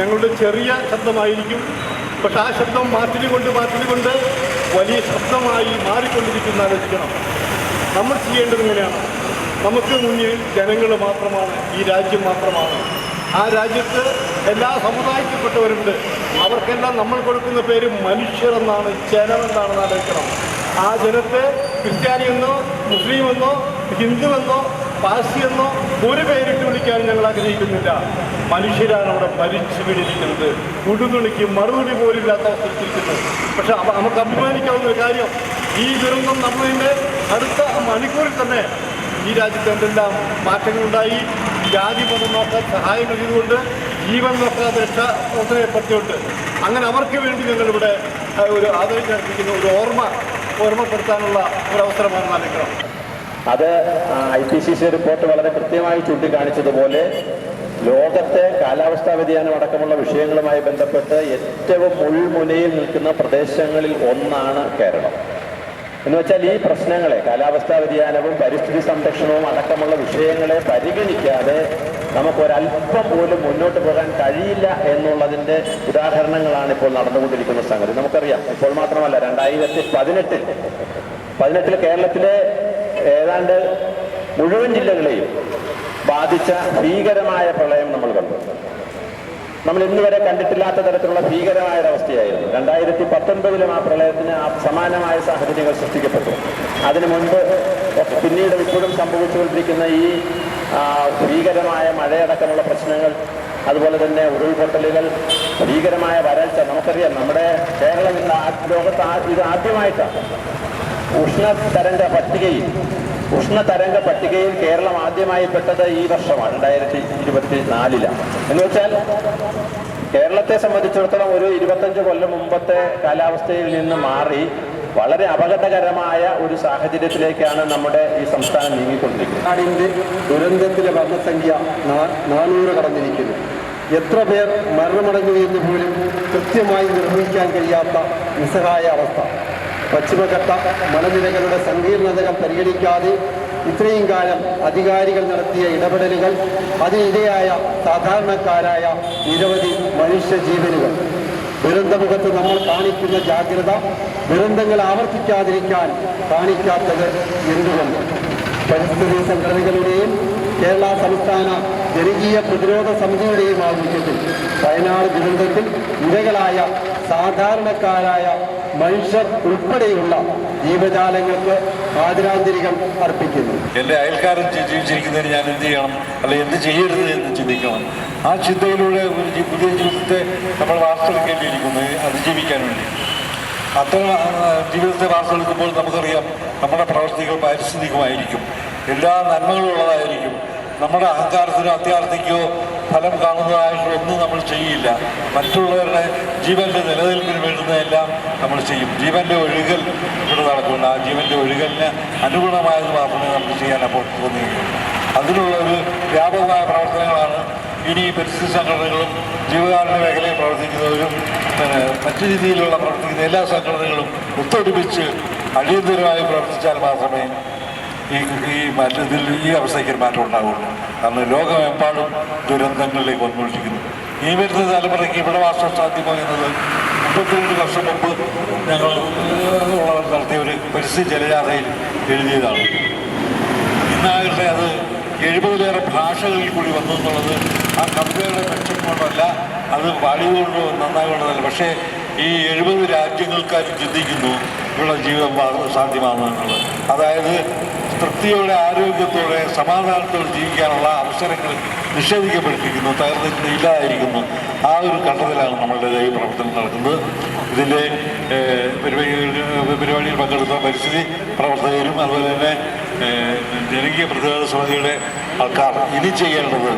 ഞങ്ങളുടെ ചെറിയ ശബ്ദമായിരിക്കും. പക്ഷെ ആ ശബ്ദം മാറ്റിലുകൊണ്ട് മാറ്റിലുകൊണ്ട് വലിയ ശബ്ദമായി മാറിക്കൊണ്ടിരിക്കുന്ന ആലോചിക്കണം. നമ്മൾ ചെയ്യേണ്ടത് ഇങ്ങനെയാണ്. നമുക്ക് മുന്നിൽ ജനങ്ങൾ മാത്രമാണ് ഈ രാജ്യം മാത്രമാണ്. ആ രാജ്യത്ത് എല്ലാ സമുദായത്തിൽപ്പെട്ടവരുണ്ട്. അവർക്കെല്ലാം നമ്മൾ കൊടുക്കുന്ന പേര് മനുഷ്യർ എന്നാണ് ജനമെന്നാണെന്ന് ആലോചിക്കണം. ആ ജനത്തെ ക്രിസ്ത്യാനിയെന്നോ മുസ്ലിമെന്നോ ഹിന്ദുവെന്നോ പാഴ്സിയെന്നോ ഒരു പേരിട്ട് വിളിക്കാൻ ഞങ്ങൾ ആഗ്രഹിക്കുന്നില്ല. മനുഷ്യരാണ് അവിടെ മരിച്ചു വീണിരിക്കുന്നത്. ഉടുതുണിക്ക് മറുപടി പോലില്ലാത്ത അവസ്ഥയിരിക്കുന്നത് പക്ഷെ നമുക്ക് അഭിമാനിക്കാവുന്ന ഒരു കാര്യം. ഈ ദുരന്തം നടന്നതിന്റെ അടുത്ത മണിക്കൂറിൽ തന്നെ ഈ രാജ്യത്ത് എന്തെല്ലാം മാറ്റങ്ങളുണ്ടായി? ജാതി മതം നോക്കാൻ സഹായം ചെയ്തുകൊണ്ട് ജീവൻ നോക്കാതെ ഏർപ്പെടുത്തിയുണ്ട് അങ്ങനെ അവർക്ക് വേണ്ടി ഞങ്ങളിവിടെ ഒരു ആദരിച്ചർപ്പിക്കുന്ന ഒരു ഓർമ്മ ഓർമ്മപ്പെടുത്താനുള്ള ഒരു അവസരമാണ് നൽകണം. അത് I P C C report വളരെ കൃത്യമായി ചൂണ്ടിക്കാണിച്ചതുപോലെ ലോകത്തെ കാലാവസ്ഥാ വ്യതിയാനം അടക്കമുള്ള വിഷയങ്ങളുമായി ബന്ധപ്പെട്ട് ഏറ്റവും മുൾമുനയിൽ നിൽക്കുന്ന പ്രദേശങ്ങളിൽ ഒന്നാണ് കേരളം. എന്ന് വെച്ചാൽ ഈ പ്രശ്നങ്ങളെ കാലാവസ്ഥാ വ്യതിയാനവും പരിസ്ഥിതി സംരക്ഷണവും അടക്കമുള്ള വിഷയങ്ങളെ പരിഗണിക്കാതെ നമുക്കൊരല്പം പോലും മുന്നോട്ട് പോകാൻ കഴിയില്ല എന്നുള്ളതിന്റെ ഉദാഹരണങ്ങളാണ് ഇപ്പോൾ നടന്നുകൊണ്ടിരിക്കുന്ന സംഗതി. നമുക്കറിയാം ഇപ്പോൾ മാത്രമല്ല രണ്ടായിരത്തി പതിനെട്ടിൽ പതിനെട്ടിൽ കേരളത്തിലെ ഏതാണ്ട് മുഴുവൻ ജില്ലകളെയും ബാധിച്ച ഭീകരമായ പ്രളയം നമ്മൾ കണ്ടു. നമ്മൾ ഇന്ന് വരെ കണ്ടിട്ടില്ലാത്ത തരത്തിലുള്ള ഭീകരമായ ഒരവസ്ഥയായിരുന്നു രണ്ടായിരത്തി പത്തൊൻപതിലും ആ പ്രളയത്തിന് ആ സമാനമായ സാഹചര്യങ്ങൾ സൃഷ്ടിക്കപ്പെട്ടു. അതിനു മുൻപ് പിന്നീട് ഇപ്പോഴും സംഭവിച്ചുകൊണ്ടിരിക്കുന്ന ഈ ഭീകരമായ മഴയടക്കമുള്ള പ്രശ്നങ്ങൾ അതുപോലെ തന്നെ ഉരുൾപൊട്ടലുകൾ ഭീകരമായ വരൾച്ച നമുക്കറിയാം നമ്മുടെ കേരളം ഇന്ന് ലോകത്ത് ഇത് ആദ്യമായിട്ടാണ്. ഉഷ്ണതരംഗ പട്ടികയിൽ ഉഷ്ണതരംഗ പട്ടികയിൽ കേരളം ആദ്യമായി പെട്ടത് ഈ വർഷമാണ് രണ്ടായിരത്തി ഇരുപത്തി നാലിലാണ് എന്ന് വെച്ചാൽ കേരളത്തെ സംബന്ധിച്ചിടത്തോളം ഒരു ഇരുപത്തഞ്ച് കൊല്ലം മുമ്പത്തെ കാലാവസ്ഥയിൽ നിന്ന് മാറി വളരെ അപകടകരമായ ഒരു സാഹചര്യത്തിലേക്കാണ് നമ്മുടെ ഈ സംസ്ഥാനം നീങ്ങിക്കൊണ്ടിരിക്കുന്നത്. ഇന്ത്യ ദുരന്തത്തിലെ നാ- നാനൂറ് കടന്നിരിക്കുന്നു. എത്ര പേർ മരണമടഞ്ഞു എന്ന് പോലും കൃത്യമായി നിർവഹിക്കാൻ കഴിയാത്ത നിസ്സഹായ അവസ്ഥ. പശ്ചിമഘട്ട മലനിരകളുടെ സങ്കീർണതകൾ പരിഗണിക്കാതെ ഇത്രയും കാലം അധികാരികൾ നടത്തിയ ഇടപെടലുകൾ അതിനിരയായ സാധാരണക്കാരായ നിരവധി മനുഷ്യജീവനുകൾ. ദുരന്തമുഖത്ത് നമ്മൾ കാണിക്കുന്ന ജാഗ്രത ദുരന്തങ്ങൾ ആവർത്തിക്കാതിരിക്കാൻ കാണിക്കാത്തത് എന്തുകൊണ്ട്? പരിസ്ഥിതി സംഘടനകളുടെയും കേരള സംസ്ഥാന ജനകീയ പ്രതിരോധ സമിതിയുടെയും ആഭിമുഖ്യത്തിൽ വയനാട് ദുരന്തത്തിൽ ഇരകളായ സാധാരണക്കാരായ മനുഷ്യർ ഉൾപ്പെടെയുള്ള ജീവജാലങ്ങൾക്ക് ആദരാഞ്ജലികൾ അർപ്പിക്കുന്നു. എന്റെ അയൽക്കാരൻ ജീവിച്ചിരിക്കുന്നതിന് ഞാൻ എന്ത് ചെയ്യണം? അല്ലെങ്കിൽ എന്ത് ചെയ്യരുത് എന്ന് ചിന്തിക്കണം. ആ ചിന്തയിലൂടെ ഒരു പുതിയ ജീവിതത്തെ നമ്മൾ വാർത്തെടുക്കേണ്ടിയിരിക്കുന്നു. അതിജീവിക്കാൻ വേണ്ടി. അത്തരം ജീവിതത്തെ വാർത്തെടുക്കുമ്പോൾ നമുക്കറിയാം നമ്മുടെ പ്രവർത്തികൾ പാരിസ്ഥിതികമായിരിക്കും എല്ലാ നന്മകളുള്ളതായിരിക്കും. നമ്മുടെ അഹങ്കാരത്തിനോ അത്യാർത്ഥിക്കോ ഫലം കാണുന്നതായിട്ട് ഒന്നും നമ്മൾ ചെയ്യില്ല. മറ്റുള്ളവരുടെ ജീവന്റെ നിലനിൽപ്പിന് വേണ്ടുന്നതെല്ലാം നമ്മൾ ചെയ്യും. ജീവന്റെ ഒഴുകൽ ഇവിടെ നടക്കുന്നുണ്ട്. ആ ജീവന്റെ ഒഴുകലിന് അനുഗുണമായത് മാത്രമേ നമുക്ക് ചെയ്യാൻ അപ്പോൾ തോന്നുകയുള്ളൂ അതിനുള്ള ഒരു വ്യാപകമായ പ്രവർത്തനങ്ങളാണ് ഇനി പരിസ്ഥിതി സംഘടനകളും ജീവകാരുണ്യ മേഖലയിൽ പ്രവർത്തിക്കുന്നവരും പിന്നെ മറ്റു രീതിയിലുള്ള പ്രവർത്തിക്കുന്ന എല്ലാ സംഘടനകളും ഒത്തൊരുമിച്ച് അടിയന്തരമായി പ്രവർത്തിച്ചാൽ മാത്രമേ ഈ ഈ മാറ്റത്തിൽ ഈ അവസ്ഥയ്ക്ക് മാറ്റം ഉണ്ടാവുള്ളൂ. കാരണം ലോകമെമ്പാടും ദുരന്തങ്ങളിലേക്ക് വന്നുകൊണ്ടിരിക്കുന്നു ഈ വരുന്ന തലമുറയ്ക്ക് ഇവിടെ വാസം സാധ്യമാകുന്നത് മുപ്പത്തിരണ്ട് വർഷം മുമ്പ് ഞങ്ങൾ ഉള്ളവർ നടത്തിയ ഒരു പരിസ്ഥിതി ജലയാത്രയിൽ എഴുതിയതാണ്. ഇന്നാകട്ടെ അത് എഴുപതിലേറെ ഭാഷകളിൽ കൂടി വന്നു എന്നുള്ളത് ആ കവിതയുടെ മെച്ചം കൊണ്ടല്ല അത് പാടിയതുകൊണ്ട് നന്നാകുന്നതല്ല പക്ഷേ ഈ എഴുപത് രാജ്യങ്ങൾക്കാരും ചിന്തിക്കുന്നു. ഇവിടെ ജീവിതം സാധ്യമാകുമെന്നുള്ളത് അതായത് തൃപ്തിയോടെ ആരോഗ്യത്തോടെ സമാധാനത്തോടെ ജീവിക്കാനുള്ള അവസരങ്ങൾ നിഷേധിക്കപ്പെട്ടിരിക്കുന്നു. തകർന്നിട്ട് ഇല്ലാതിരിക്കുന്നു ആ ഒരു ഘട്ടത്തിലാണ് നമ്മളുടെ ഈ പ്രവർത്തനം നടക്കുന്നത് ഇതിന്റെ പരിപാടിയിൽ പങ്കെടുത്ത പരിസ്ഥിതി പ്രവർത്തകരും അതുപോലെ തന്നെ ജനകീയ പ്രതിരോധ സമിതിയുടെ ആൾക്കാർ ഇനി ചെയ്യേണ്ടത്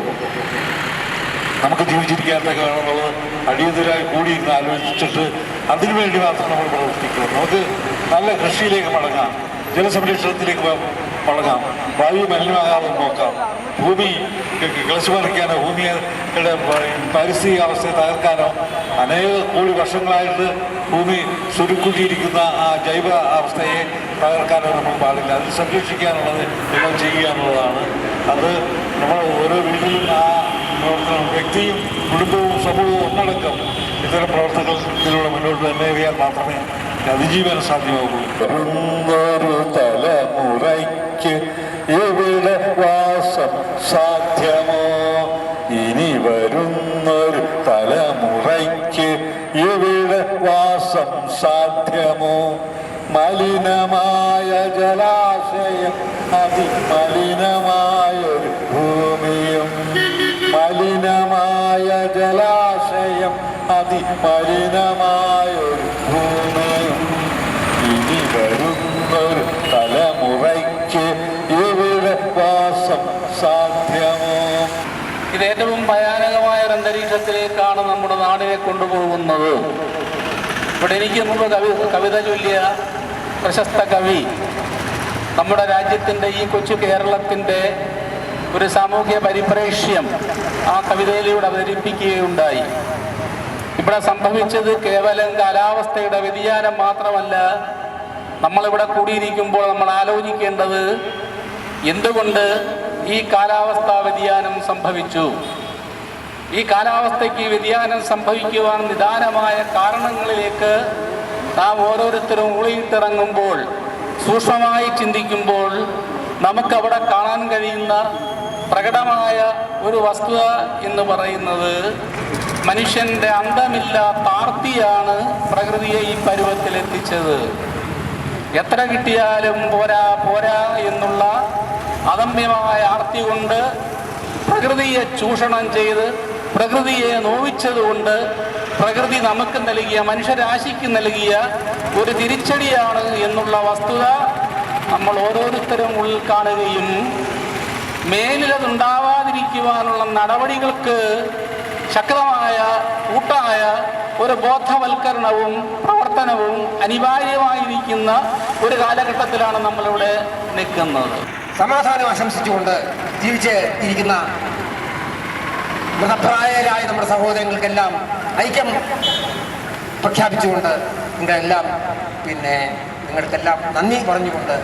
നമുക്ക് ജീവിച്ചിരിക്കാനൊക്കെ വേണമെന്നുള്ളത് അടിയന്തരമായി കൂടിയിരുന്ന് ആലോചിച്ചിട്ട് അതിനുവേണ്ടി മാത്രം നമ്മൾ പ്രവർത്തിക്കണം. നമുക്ക് നല്ല കൃഷിയിലേക്ക് മടങ്ങാം. ജലസംരക്ഷണത്തിലേക്ക് മടങ്ങാം വായു മലിനമാകാതെ നോക്കാം. ഭൂമി കിളച്ചു പറിക്കാനോ ഭൂമിയുടെ പാരിസ്ഥിതിക അവസ്ഥയെ തകർക്കാനോ അനേക കോടി വർഷങ്ങളായിട്ട് ഭൂമി സുരുക്കുട്ടിയിരിക്കുന്ന ആ ജൈവ അവസ്ഥയെ തകർക്കാനോ നമുക്ക് പാടില്ല. അത് സംരക്ഷിക്കാനുള്ളത് നമ്മൾ ചെയ്യുക എന്നുള്ളതാണ് അത് നമ്മൾ ഓരോ വീട്ടിലും ആ വ്യക്തിയും കുടുംബവും സമൂഹവും ഒന്നടക്കം ഇത്തരം പ്രവർത്തനങ്ങൾ ഇതിലൂടെ മുന്നോട്ട് തന്നെ മാത്രമേ അതിജീവനം സാധ്യമാകൂ. ഒരു അതിമലിനമായൊരു ഭൂമിയും മലിനമായ ജലാശയം അതിമലിനമായൊരു ഭൂമിയും ഇനി വരുന്നൊരു തലമുറയ്ക്ക് ഇവിടെ വാസം സാധ്യമോ? ഇത് ഏറ്റവും ഭയാനകമായ ഒരു അന്തരീക്ഷത്തിലേക്കാണ് നമ്മുടെ നാടിനെ കൊണ്ടുപോകുന്നത്. ഇവിടെ എനിക്ക് മുമ്പ് കവി കവിത ചൊല്ലിയ പ്രശസ്ത കവി നമ്മുടെ രാജ്യത്തിന്റെ ഈ കൊച്ചു കേരളത്തിന്റെ ഒരു സാമൂഹ്യ പരിപ്രേക്ഷ്യം ആ കവിതയിലൂടെ അവതരിപ്പിക്കുകയുണ്ടായി. ഇവിടെ സംഭവിച്ചത് കേവലം കാലാവസ്ഥയുടെ വ്യതിയാനം മാത്രമല്ല നമ്മളിവിടെ കൂടിയിരിക്കുമ്പോൾ നമ്മൾ ആലോചിക്കേണ്ടത് എന്തുകൊണ്ട് ഈ കാലാവസ്ഥാ വ്യതിയാനം സംഭവിച്ചു? ഈ കാലാവസ്ഥയ്ക്ക് വ്യതിയാനം സംഭവിക്കുവാൻ നിദാനമായ കാരണങ്ങളിലേക്ക് നാം ഓരോരുത്തരും ഉളിയിട്ടിറങ്ങുമ്പോൾ സൂക്ഷ്മമായി ചിന്തിക്കുമ്പോൾ നമുക്കവിടെ കാണാൻ കഴിയുന്ന പ്രകടമായ ഒരു വസ്തുത എന്ന് പറയുന്നത് മനുഷ്യന്റെ അന്തമില്ലാത്ത ആർത്തിയാണ് പ്രകൃതിയെ ഈ പരുവത്തിലെത്തിച്ചത് എത്ര കിട്ടിയാലും പോരാ പോരാ എന്നുള്ള അദമ്യമായ ആർത്തി കൊണ്ട് പ്രകൃതിയെ ചൂഷണം ചെയ്ത് പ്രകൃതിയെ നോവിച്ചതുകൊണ്ട് പ്രകൃതി നമുക്ക് നൽകിയ മനുഷ്യരാശിക്ക് നൽകിയ ഒരു തിരിച്ചടിയാണ് എന്നുള്ള വസ്തുത നമ്മൾ ഓരോരുത്തരും ഉൾക്കാണുകയും കാണുകയും മേലിലതുണ്ടാവാതിരിക്കുവാനുള്ള നടപടികൾക്ക് ശക്തമായ കൂട്ടായ ഒരു ബോധവൽക്കരണവും പ്രവർത്തനവും അനിവാര്യമായിരിക്കുന്ന ഒരു കാലഘട്ടത്തിലാണ് നമ്മളിവിടെ നിൽക്കുന്നത്. സമാധാനം ആശംസിച്ചുകൊണ്ട് ജീവിച്ച് ഇരിക്കുന്ന മഹപ്രായരായ നമ്മുടെ സഹോദരങ്ങൾക്കെല്ലാം ഐക്യം പ്രഖ്യാപിച്ചുകൊണ്ട് നിങ്ങളെല്ലാം പിന്നെ നിങ്ങൾക്കെല്ലാം നന്ദി പറഞ്ഞുകൊണ്ട്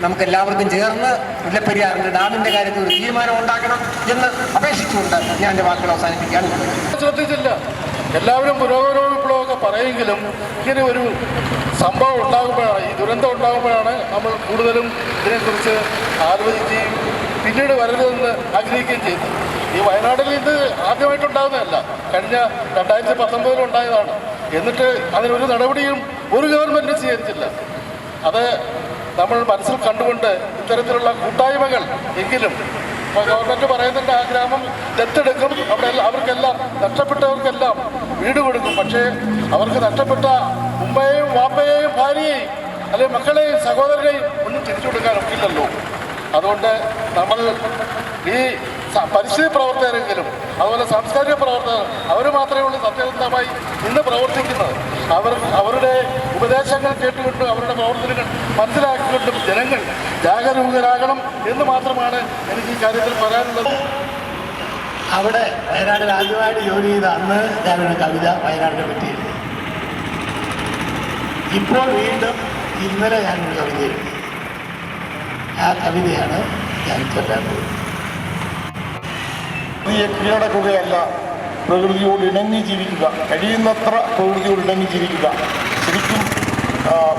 നമുക്ക് എല്ലാവർക്കും ചേർന്ന് മുല്ലപ്പെരിയാറിന്റെ ഡാമിന്റെ കാര്യത്തിൽ ഒരു തീരുമാനം ഉണ്ടാക്കണം എന്ന് അപേക്ഷിച്ചുകൊണ്ട് ഞാൻ എന്റെ വാക്കുകൾ അവസാനിപ്പിക്കുകയാണ്. ശ്രദ്ധിച്ചില്ല. എല്ലാവരും പുരോഗമന വിപ്ലവമൊക്കെ പറയെങ്കിലും ഇങ്ങനെ ഒരു സംഭവം ഉണ്ടാകുമ്പോഴാണ് ഈ ദുരന്തം ഉണ്ടാകുമ്പോഴാണ് നമ്മൾ കൂടുതലും ഇതിനെക്കുറിച്ച് ആലോചിക്കുകയും പിന്നീട് വരരുതെന്ന് ആഗ്രഹിക്കുകയും ചെയ്തത് ഈ വയനാട്ടിൽ ഇത് ആദ്യമായിട്ടുണ്ടാകുന്നതല്ല കഴിഞ്ഞ രണ്ടായിരത്തി പത്തൊമ്പതിൽ ഉണ്ടായതാണ്. എന്നിട്ട് അതിനൊരു നടപടിയും ഒരു ഗവൺമെന്റ് സ്വീകരിച്ചില്ല. അത് നമ്മൾ മനസ്സിൽ കണ്ടുകൊണ്ട് ഇത്തരത്തിലുള്ള കൂട്ടായ്മകൾ എങ്കിലും ഗവൺമെന്റ് പറയുന്നുണ്ട് ആ ഗ്രാമം ദത്തെടുക്കും. അവിടെ അവർക്കെല്ലാം നഷ്ടപ്പെട്ടവർക്കെല്ലാം വീട് കൊടുക്കും. പക്ഷേ അവർക്ക് നഷ്ടപ്പെട്ട ഉമ്മയെയും വാപ്പയെയും ഭാര്യയെയും അല്ലെങ്കിൽ മക്കളെയും സഹോദരനെയും ഒന്നും തിരിച്ചു കൊടുക്കാൻ ഒക്കില്ലല്ലോ. അതുകൊണ്ട് നമ്മൾ ഈ പരിസ്ഥിതി പ്രവർത്തകരെങ്കിലും അതുപോലെ സാംസ്കാരിക പ്രവർത്തകർ അവർ മാത്രമേ ഉള്ളൂ സത്യസന്ധമായി ഇന്ന് പ്രവർത്തിക്കുന്നത്. അവർ അവരുടെ ഉപദേശങ്ങൾ കേട്ടുകൊണ്ട് അവരുടെ പ്രവർത്തനങ്ങൾ മനസ്സിലാക്കിക്കൊണ്ടും ജനങ്ങൾ ജാഗരൂകരാകണം എന്ന് മാത്രമാണ് എനിക്ക് ഈ കാര്യത്തിൽ പറയാനുള്ളത്. അവിടെ വയനാട്ടിൽ ആദ്യമായിട്ട് ജോലി ചെയ്ത അന്ന് ഞാനൊരു കവിത വയനാടിനെ പറ്റി ഇപ്പോൾ വീണ്ടും ഇന്നലെ ഞാനൊരു കവിത എഴുതി. ആ കവിതയാണ് ഞാൻ ചൊല്ലാൻ പോകുന്നത്. പ്രകൃതിയെ കീഴടക്കുകയല്ല. പ്രകൃതിയോട് ഇണങ്ങി ജീവിക്കുക. കഴിയുന്നത്ര പ്രകൃതിയോട് ഇണങ്ങി ജീവിക്കുക. ശരിക്കും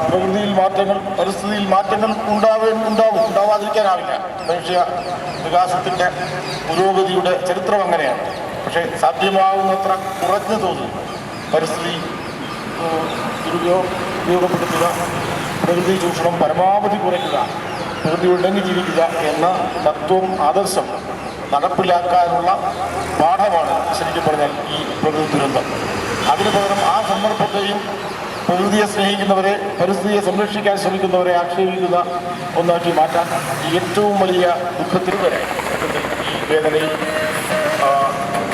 പ്രകൃതിയിൽ മാറ്റങ്ങൾ പരിസ്ഥിതിയിൽ മാറ്റങ്ങൾ ഉണ്ടാവേ ഉണ്ടാവും. ഉണ്ടാവാതിരിക്കാനാവില്ല. മനുഷ്യ വികാസത്തിന്റെ പുരോഗതിയുടെ ചരിത്രം അങ്ങനെയാണ്. പക്ഷേ സാധ്യമാവുന്നത്ര കുറഞ്ഞ തോതിൽ പരിസ്ഥിതി ഉപയോഗപ്പെടുത്തുക പ്രകൃതി ചൂഷണം പരമാവധി കുറയ്ക്കുക പ്രകൃതി ഉണ്ടെങ്കിൽ ജീവിക്കുക എന്ന തത്വം ആദർശം നടപ്പിലാക്കാനുള്ള പാഠമാണ് ശരിക്കും പറഞ്ഞാൽ ഈ പ്രകൃതി ദുരന്തം. അതിനു പകരം ആ സന്ദർഭത്തെയും പ്രകൃതിയെ സ്നേഹിക്കുന്നവരെ പരിസ്ഥിതിയെ സംരക്ഷിക്കാൻ ശ്രമിക്കുന്നവരെ ആക്ഷേപിക്കുന്ന ഒന്നാക്കി മാറ്റാൻ ഏറ്റവും വലിയ ദുഃഖത്തിൽ വരെ ഈ വേദനയിൽ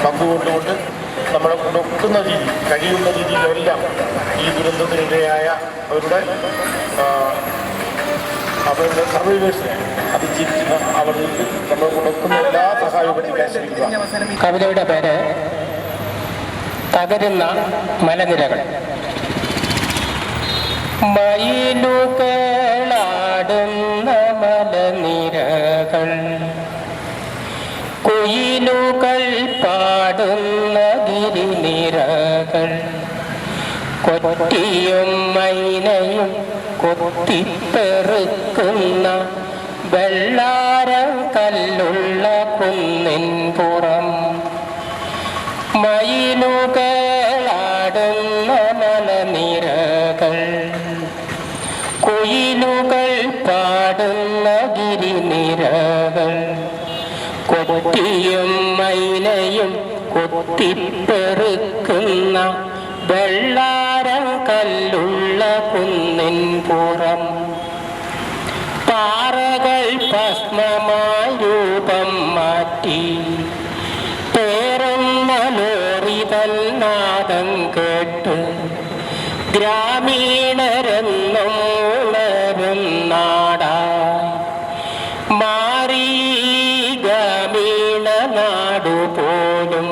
പങ്കുകൊണ്ടുകൊണ്ട് നമ്മളെ കൊണ്ടൊക്കുന്ന രീതി കഴിയുന്ന രീതിയിലെല്ലാം ഈ ദുരന്തത്തിനിടയായ അവരുടെ അവരുടെ സർവൈവേഴ്സിനെ അതിജീവിക്കുന്ന അവർക്ക് നമ്മൾ കൊടുക്കുന്ന എല്ലാ സഹായവും എത്തിക്കാൻ ശ്രമിക്കുക കവിതയുടെ പേര് തകരുന്ന മലനിരകൾ. മയിലുകളാടുന്ന മലനിരകൾ. കുയിലുകൾ പാടുന്ന ഗിരിനിരകൾ. കൊറ്റിയും മൈനയും കൊത്തിപ്പെറുക്കുന്ന വെള്ളാരം കല്ലുള്ള കുന്നിൻ പുറം മയിലുകളാടുന്ന മലനിരകൾ കുയിലുകൾ പാടുന്ന ഗിരിനിരകൾ കൊട്ടിയും മൈനയും കൊത്തിപ്പെറുക്കുന്ന വെള്ളാരം കല്ലുള്ള കുന്നിൻ പുറം ഭസ്മമായി രൂപം മാറ്റി. പേറുന്ന കേട്ട് ഗ്രാമീണരെന്നും ഉണരും നാടായി. മാറി ഗ്രാമീണ നാടുപോലും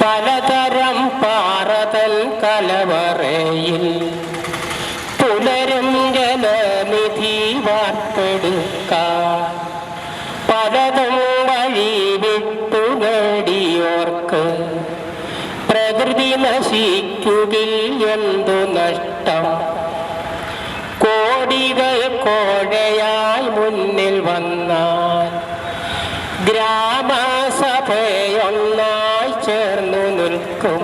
പലതരം പാറതൽ കലവറയിൽ ജലനിധി വാർത്തെടുക്കാൻ പലതും വഴി വിട്ടുകടിയോർക്ക് പ്രകൃതി നശിക്കുകിൽ എന്തു നഷ്ടം. കോടികൾ കോഴയായി മുന്നിൽ വന്നാൽ ഗ്രാമസഭയൊന്നായി ചേർന്നു നിൽക്കും.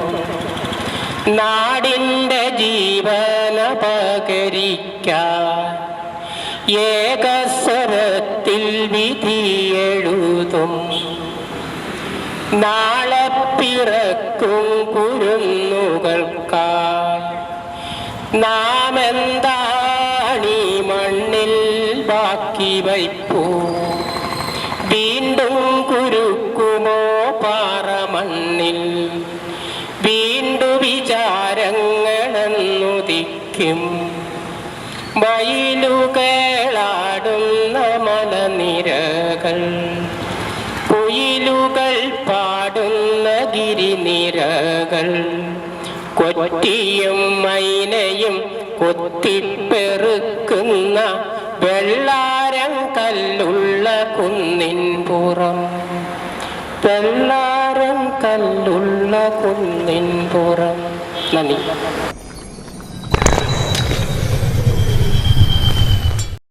നാടിന്റെ ജീവനപകരിക്കാൻ ഏകസ്വരത്തിൽ വിധിയെഴുതും നാളെ പിറക്കും കുരുന്നുകൾക്ക നാം എന്താണീ മണ്ണിൽ ബാക്കി വയ്പ്പൂ? വീണ്ടും കുരുക്കുമോ പാറമണ്ണിൽ വീണ്ടു വിചാരങ്ങളെന്നുദിക്കും. വയലുകളാടുന്ന മലനിരകൾ കുയിലുകൾ പാടുന്ന ഗിരിനിരകൾ. കൊറ്റിയും മൈനയും കൊത്തിപ്പെറുക്കുന്ന വെള്ളാരം കല്ലുള്ള കുന്നിൻ പുറം. വെള്ളാരം കല്ലുള്ള കുന്നിൻ പുറം. നന്ദി.